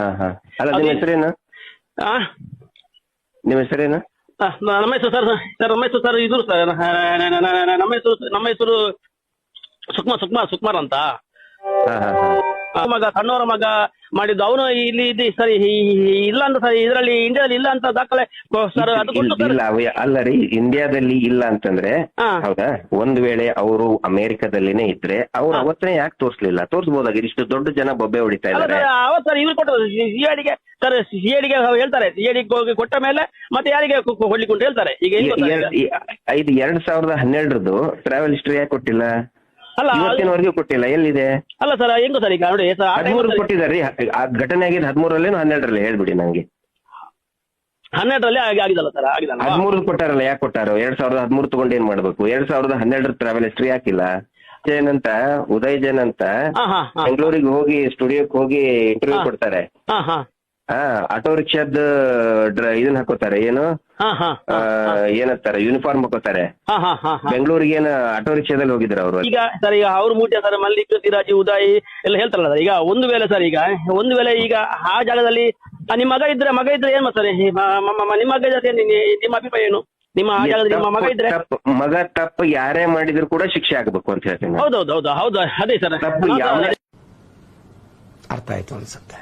ಹಾ ಹಾ ಅಲ್ಲ ನಿಮ್ಮ ಹೆಸರೇನು? ಆ? ನಿಮ್ಮ ಹೆಸರೇನು? ಆ, ನ- ನಮ್ಮ ಹೆಸರು ಸರ್ ಸರ್ ನಮ್ಮ ಹೆಸರು ಸರ್ ಇದು ಸರ್ ನ- ನ- ನ- ನ- ನಮ್ಮ ಹೆಸರು ನಮ್ಮ ಹೆಸರು ಸುಕ್ಮಾರ್ ಸುಕ್ಮಾರ್ ಸುಕ್ಮಾರ್ ಅಂತ. ಹಾ ಹಾ ಹಾ ಆ ಮಗ ಸಣ್ಣವರ ಮಗ ಮಾಡಿದ್ದು. ಅವನು ಇಲ್ಲಿ ಇದು ಸರಿ ಇಲ್ಲ ಅಂತ ಸರ್ ಇದರಲ್ಲಿ ಇಂಡಿಯಾದಲ್ಲಿ ಇಲ್ಲ ಅಂತ ದಾಖಲೆ ಸರ್ ಅದು ಕೊಟ್ಟು ಇಲ್ಲ ಸರ್. ಇಲ್ಲ, ಅವ ಅಲ್ಲ ರೀ ಇಂಡಿಯಾದಲ್ಲಿ ಇಲ್ಲ ಅಂತಂದ್ರೆ ಹಾ. ಹೌದಾ? ಒಂದ್ ವೇಳೆ ಅವರು ಅಮೆರಿಕದಲ್ಲಿನೇ ಇದ್ರೆ ಅವ್ರು ಅವತ್ತೇ ಯಾಕೆ ತೋರ್ಸ್ಲಿಲ್ಲ? ತೋರ್ಸ್ಬೋದಾಗ ಇಷ್ಟು ದೊಡ್ಡ ಜನ ಬೊಬ್ಬೆ ಹೊಡಿತಾ ಅಲ್ಲ ಇದಾರೆ ಸರ್ ಅವತ್ತು ಸರ್ ಇವ್ರು ಸಿಐಡಿಗೆ ಸರ್ ಸಿಐಡಿಗೆ ಹೇಳ್ತಾರೆ ಸಿಐಡಿಗೆ ಹೋಗಿ ಕೊಟ್ಟ ಮೇಲೆ ಮತ್ತೆ ಯಾರಿಗೆ ಕೊ- ಕೊಡ್ಲಿಕ್ಕೆ ಹೇಳ್ತಾರೆ. ಈಗ ಏನ್ ಗೊತ್ತಾ ಈಗ? ಐದು ಎರಡ್ ಸಾವಿರದ ಹನ್ನೆರಡರದ್ದು ಟ್ರಾವೆಲ್ ಹಿಸ್ಟ್ರಿ ಯಾಕೆ ಕೊಟ್ಟಿಲ್ಲ? ಅಲ್ಲ ಇವತ್ತಿನವರೆಗೂ ಕೊಟ್ಟಿಲ್ಲ ಎಲ್ಲಿದೆ? ಅಲ್ಲ ಸರ್ ಹೆಂಗೋ ಸರ್ ಈಗ ನೋಡಿ ಸರ್ ಆ time ಹದಿಮೂರು ಅಲ್ಲಿ ಕೊಟ್ಟಿದ್ದಾರೆ ಆ ಘಟನೆ ಆಗಿದ್ದು ಹದಿಮೂರಲ್ಲೇನು ಹನ್ನೆರಡರಲ್ಲಿ ಹೇಳ್ಬಿಡಿ ನಂಗೆ. ಹನ್ನೆರಡರಲ್ಲಿ ಆಗಿ ಆಗಿದಲ್ಲ ಸರ್ ಆಗಿದಲ್ಲ. ಹದಿಮೂರು ಕೊಟ್ಟಾರಲ್ಲ ಯಾಕೆ ಕೊಟ್ಟಾರ? ಎರಡ್ ಸಾವಿರದ ಹದಿಮೂರು ತಗೊಂಡು ಏನ್ ಮಾಡ್ಬೇಕು? ಎರಡ್ ಸಾವಿರದ ಹನ್ನೆರಡರ ಟ್ರಾವೆಲ್ ಹಿಸ್ಟ್ರಿ ಯಾಕಿಲ್ಲ ಜೈನ್ ಅಂತ ಉದಯ್ ಜೈನ್ ಅಂತ ಹಾ ಹಾ ಹಾ. ಬೆಂಗಳೂರಿಗೆ ಹೋಗಿ ಸ್ಟುಡಿಯೋಕ್ ಹೋಗಿ ಇಂಟರ್ವ್ಯೂ. ಕೊಡ್ತಾರೆ. ಹಾ ಹಾ. ಹಾ ಆಟೋ ರಿಕ್ಷಾದ ಇದನ್ನ ಹಾಕೋತಾರೆ ಏನು? ಹಾ ಹಾ ಆ, ಏನಂತಾರೆ ಯೂನಿಫಾರ್ಮ್ ಹಾಕೋತಾರೆ. ಹಾ ಹಾ ಹಾ ಹಾ. ಬೆಂಗಳೂರಿಗೆ ಏನು ಆಟೋ ರಿಕ್ಷಾದಲ್ಲಿ ಹೋಗಿದ್ರು ಅವರು? ಈಗ ಸರ್ ಈಗ ಅವ್ರ ಮೂಟೆ ಸರ್ ಮಲ್ಲಿಕ್ ಸಿರಾಜಿ ಉದಾಯಿ ಎಲ್ಲ ಹೇಳ್ತಾರಲ್ಲ ಸರ್ ಈಗ ಒಂದು ವೇಳೆ ಸರ್ ಈಗ ಒಂದು ವೇಳೆ ಈಗ ಆ ಜಾಗದಲ್ಲಿ ನಿಮ್ಮ ಮಗ ಇದ್ರೆ ಮಗ ಇದ್ರೆ ಏನ್ ಮಾಡ್ತಾರೆ ನಿಮ್ಮ ಮಗ ಜೊತೆ ನಿಮ್ಮ ಅಭಿಪ್ರಾಯ ಏನು? ನಿಮ್ಮ ಆ ಜಾಗದಲ್ಲಿ ನಿಮ್ಮ ಮಗ ಇದ್ರೆ? ಮಗ ತಪ್ಪು ಯಾರೇ ಮಾಡಿದ್ರು ಕೂಡ ಶಿಕ್ಷೆ ಆಗ್ಬೇಕು ಅಂತ ಹೇಳ್ತೀನಿ. ಹೌದೌದು ಹೌದು ಹೌದು ಅದೇ ಸರ್. ತಪ್ಪು ಯಾವ ಅರ್ಥ ಆಯ್ತು ಅನ್ಸುತ್ತೆ.